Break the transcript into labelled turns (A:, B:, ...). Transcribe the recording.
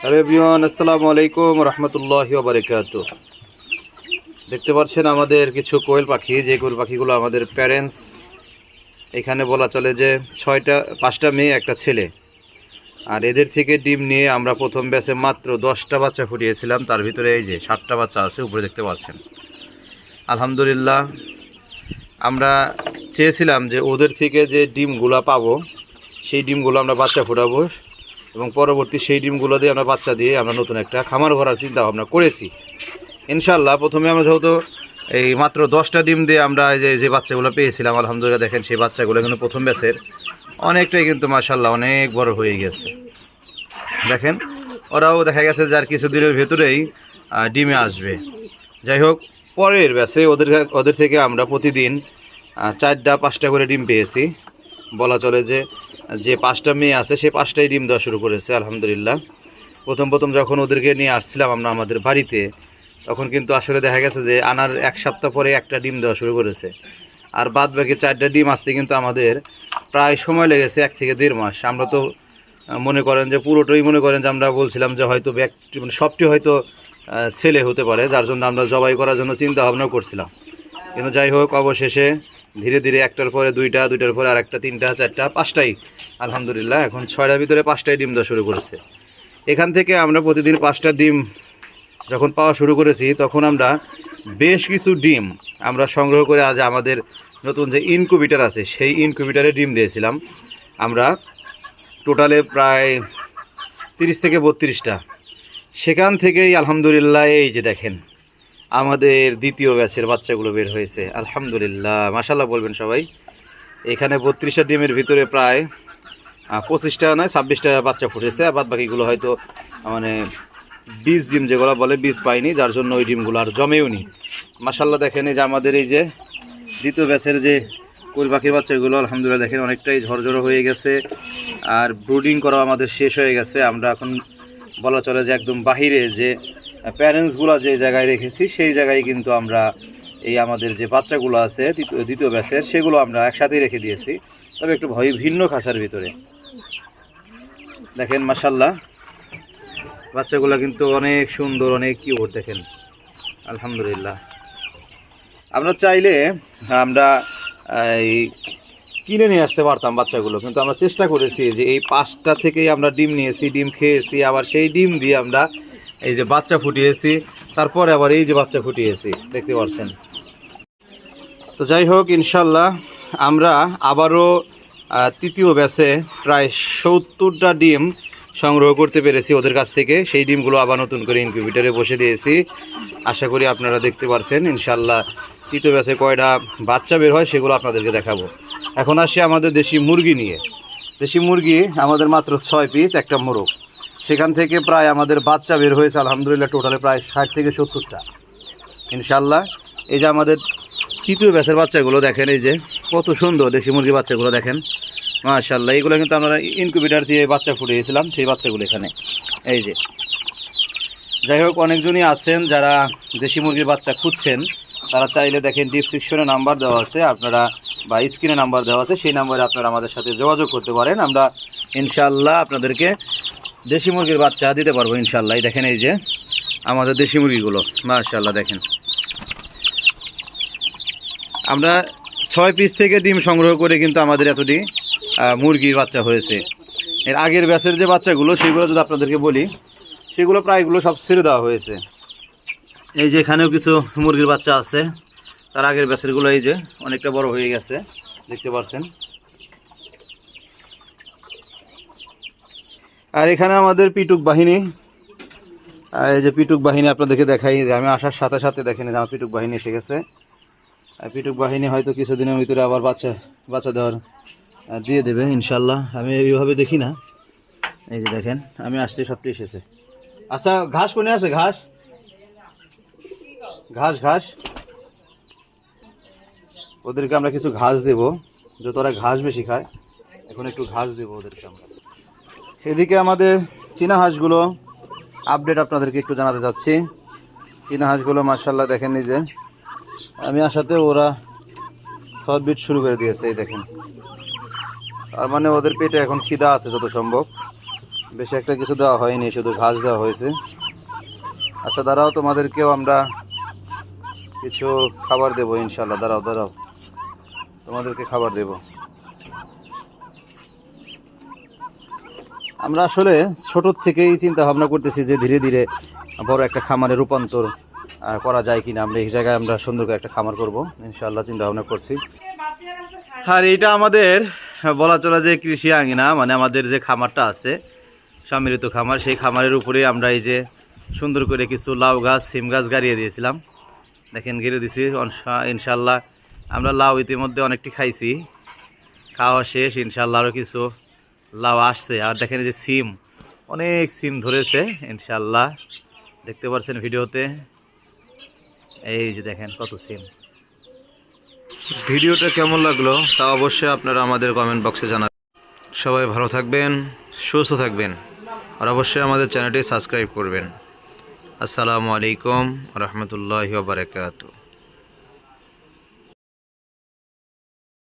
A: Hello everyone, আসসালামু আলাইকুম রহমতুল্লাহ বারকাত দেখতে পাচ্ছেন আমাদের কিছু কোয়েল পাখি, যে কোয়েল পাখিগুলো আমাদের প্যারেন্টস এখানে বলা চলে যে ছয়টা, পাঁচটা মেয়ে, একটা ছেলে। আর এদের থেকে ডিম নিয়ে আমরা প্রথম ব্যাচে মাত্র দশটা বাচ্চা ফুটিয়েছিলাম, তার ভিতরে এই যে সাতটা বাচ্চা আছে, উপরে দেখতে পাচ্ছেন। আলহামদুলিল্লাহ, আমরা চেয়েছিলাম যে ওদের থেকে যে ডিমগুলো পাবো সেই ডিমগুলো আমরা বাচ্চা ফোটাবো এবং পরবর্তী সেই ডিমগুলো দিয়ে আমরা বাচ্চা দিয়ে আমরা নতুন একটা খামার ভরার চিন্তা ভাবনা করেছি। ইনশাল্লাহ প্রথমে আমরা যেহেতু এই মাত্র দশটা ডিম দিয়ে আমরা যে যে বাচ্চাগুলো পেয়েছিলাম, আলহামদুলিল্লাহ দেখেন সেই বাচ্চাগুলো কিন্তু প্রথম ব্যাচের। অনেকটাই কিন্তু মার্শাল্লাহ অনেক বড় হয়ে গেছে। দেখেন, ওরাও দেখা গেছে যে আর কিছু দিনের ভেতরেই ডিমে আসবে। যাই হোক, পরের ব্যাচে ওদের ওদের থেকে আমরা প্রতিদিন চারটা, পাঁচটা করে ডিম পেয়েছি। বলা চলে যে যে পাঁচটা মেয়ে আছে, সে পাঁচটাই ডিম দেওয়া শুরু করেছে, আলহামদুলিল্লাহ। প্রথম প্রথম যখন ওদেরকে নিয়ে আসছিলাম আমরা আমাদের বাড়িতে, তখন কিন্তু আসলে দেখা গেছে যে আনার এক সপ্তাহ পরে একটা ডিম দেওয়া শুরু করেছে। আর বাদ বাকি চারটা ডিম আসতে কিন্তু আমাদের প্রায় সময় লেগেছে, এক থেকে দেড় মাস। আমরা তো মনে করেন যে পুরোটাই মনে করেন যে আমরা বলছিলাম যে হয়তো ব্যক্তি মানে সবটি হয়তো ছেলে হতে পারে, যার জন্য আমরা জবাই করার জন্য চিন্তা ভাবনা করছিলাম। কিন্তু যাই হোক, অবশেষে ধীরে ধীরে একটার পরে দুইটা, দুইটার পরে আর একটা তিনটা, চারটা, পাঁচটাই। আলহামদুলিল্লাহ, এখন ছয়টার ভিতরে পাঁচটাই ডিম দেওয়া শুরু করেছে। এখান থেকে আমরা প্রতিদিন পাঁচটা ডিম যখন পাওয়া শুরু করেছি, তখন আমরা বেশ কিছু ডিম আমরা সংগ্রহ করে আজ আমাদের নতুন যে ইনকুবিটার আছে, সেই ইনকুবিটারে ডিম দিয়েছিলাম। আমরা টোটালে প্রায় তিরিশ থেকে বত্রিশটা। সেখান থেকেই আলহামদুলিল্লাহ, এই যে দেখেন আমাদের দ্বিতীয় ব্যাচের বাচ্চাগুলো বের হয়েছে। আলহামদুলিল্লাহ। মাসাল্লাহ বলবেন সবাই। এখানে বত্রিশটা ডিমের ভিতরে প্রায় পঁচিশটা নয়, ছাব্বিশটা বাচ্চা ফুটেছে। আর বাদ বাকিগুলো হয়তো মানে বীজ ডিম যেগুলো বলে, বীজ পাইনি, যার জন্য ওই ডিমগুলো আর জমেও নি। মাসাল্লাহ দেখেন যে আমাদের এই যে দ্বিতীয় ব্যাচের যে কুল পাখির বাচ্চাগুলো, আলহামদুলিল্লাহ দেখেন অনেকটাই ঝরঝরো হয়ে গেছে। আর ব্রুডিং করা আমাদের শেষ হয়ে গেছে। আমরা এখন বলা চলে যে একদম বাহিরে যে প্যারেন্টসগুলো যে জায়গায় রেখেছি, সেই জায়গায় কিন্তু আমরা এই আমাদের যে বাচ্চাগুলো আছে, দ্বিতীয়- ব্যাচের সেগুলো আমরা একসাথেই রেখে দিয়েছি। তবে একটু ভয়, ভিন্ন খাঁচার ভিতরে। দেখেন মাসাল্লাহ বাচ্চাগুলো কিন্তু অনেক সুন্দর, অনেক কিউট দেখেন। আলহামদুলিল্লাহ। আমরা চাইলে আমরা এই কিনে নিয়ে আসতে পারতাম বাচ্চাগুলো, কিন্তু আমরা চেষ্টা করেছি যে এই পাঁচটা থেকেই আমরা ডিম নিয়েছি, ডিম খেয়েছি, আবার সেই ডিম দিয়ে আমরা এই যে বাচ্চা ফুটিয়েছি, তারপরে আবার এই যে বাচ্চা ফুটিয়েছি, দেখতে পাচ্ছেন। তো যাই হোক, ইনশাল্লাহ আমরা আবারও তৃতীয় ব্যাচে প্রায় সত্তরটা ডিম সংগ্রহ করতে পেরেছি ওদের কাছ থেকে। সেই ডিমগুলো আবার নতুন করে ইনকিউবেটারে বসে দিয়েছি। আশা করি আপনারা দেখতে পারছেন, ইনশাল্লাহ তৃতীয় ব্যাচে কয়টা বাচ্চা বের হয় সেগুলো আপনাদেরকে দেখাবো। এখন আসি আমাদের দেশি মুরগি নিয়ে। দেশি মুরগি আমাদের মাত্র ছয় পিস একটা মোরগ। সেখান থেকে প্রায় আমাদের বাচ্চা বের হয়েছে, আলহামদুলিল্লাহ, টোটালে প্রায় ষাট থেকে সত্তরটা। ইনশাল্লাহ এই যে আমাদের তৃতীয় ব্যাচের বাচ্চাগুলো দেখেন, এই যে কত সুন্দর দেশি মুরগির বাচ্চাগুলো দেখেন। মাশাল্লাহ এগুলো কিন্তু আমরা ইনকিউবেটার দিয়ে বাচ্চা ফুটিয়েছিলাম, সেই বাচ্চাগুলো এখানে। এই যে, যাই হোক, অনেকজনই আছেন যারা দেশি মুরগির বাচ্চা খুঁজছেন, তারা চাইলে দেখেন ডিসক্রিপশনে নাম্বার দেওয়া আছে, আপনারা বা স্ক্রিনে নাম্বার দেওয়া আছে, সেই নাম্বারে আপনারা আমাদের সাথে যোগাযোগ করতে পারেন। আমরা ইনশাল্লাহ আপনাদেরকে দেশি মুরগির বাচ্চা দিতে পারব ইনশাল্লাহ দেখেন এই যে আমাদের দেশি মুরগিগুলো মাশাল্লাহ দেখেন। আমরা ছয় পিস থেকে ডিম সংগ্রহ করে কিন্তু আমাদের এতটি মুরগির বাচ্চা হয়েছে। এর আগের ব্যাচের যে বাচ্চাগুলো, সেগুলো যদি আপনাদেরকে বলি, সেগুলো প্রায়গুলো সব ছেড়ে দেওয়া হয়েছে। এই যে এখানেও কিছু মুরগির বাচ্চা আছে। তার আগের ব্যাচেরগুলো এই যে অনেকটা বড় হয়ে গেছে, দেখতে পাচ্ছেন আর এখানে আমাদের পিটুক বাহিনী। এই যে পিটুক বাহিনী আপনাদেরকে দেখাই আমি আসার সাথে সাথে দেখেন যে আমার পিটুক বাহিনী এসে গেছে। পিটুক বাহিনী হয়তো কিছুদিনের ভিতরে আবার বাচ্চা বাচ্চা দেওয়ার দিয়ে দেবে, ইনশাল্লাহ। আমি এইভাবে দেখি না। এই যে দেখেন, আমি আসছি, সবটি এসেছে। আচ্ছা ঘাস কোনে আছে? ঘাস? ঘাস ঘাস। ওদেরকে আমরা কিছু ঘাস দেব। যত ওরা ঘাস বেশি খায়, এখন একটু ঘাস দেব ওদেরকে আমরা। এদিকে আমাদের চীনা হাঁসগুলো আপডেট আপনাদেরকে একটু জানাতে চাচ্ছি চীনা হাঁসগুলো মার্শাল্লাহ দেখেন নিজে আমি আসাতে ওরা সব বিট শুরু করে দিয়েছে, এই দেখেন। তার মানে ওদের পেটে এখন খিদা আছে যত সম্ভব। বেশি একটা কিছু দেওয়া হয়নি, শুধু ঘাস দেওয়া হয়েছে। আচ্ছা দাঁড়াও তোমাদেরকেও আমরা কিছু খাবার দেবো ইনশাল্লাহ দাঁড়াও দাঁড়াও। তোমাদেরকে খাবার দেব। আমরা আসলে ছোটোর থেকেই চিন্তা ভাবনা করতেছি যে ধীরে ধীরে বড় একটা খামারে রূপান্তর করা যায় কিনা। আমরা এই জায়গায় আমরা সুন্দর করে একটা খামার করব। ইনশাল্লাহ চিন্তা ভাবনা করছি। আর এইটা আমাদের বলা চলে যে কৃষি আঙিনা মানে আমাদের যে খামারটা আছে সম্মিলিত খামার, সেই খামারের উপরে আমরা এই যে সুন্দর করে কিছু লাউ গাছ, সিম গাছ গাড়িয়ে দিয়েছিলাম। দেখেন, ঘিরে দিছি। ইনশাল্লাহ আমরা লাউ ইতিমধ্যে অনেকটি খাইছি। খাওয়া শেষ ইনশাল্লাহ আরও কিছু লাউ আসছে। আর দেখেন যে সিম, অনেক সিম ধরেছে ইনশাল্লাহ দেখতে পাচ্ছেন ভিডিওতে? এই যে দেখেন কত সিম। ভিডিওটা কেমন লাগল তা অবশ্যই আপনারা আমাদের কমেন্ট বক্সে জানাবেন। সবাই ভালো থাকবেন, সুস্থ থাকবেন, আর অবশ্যই আমাদের চ্যানেলটি সাবস্ক্রাইব করবেন। আসসালামু আলাইকুম, রহমতুল্লাহ বারকাত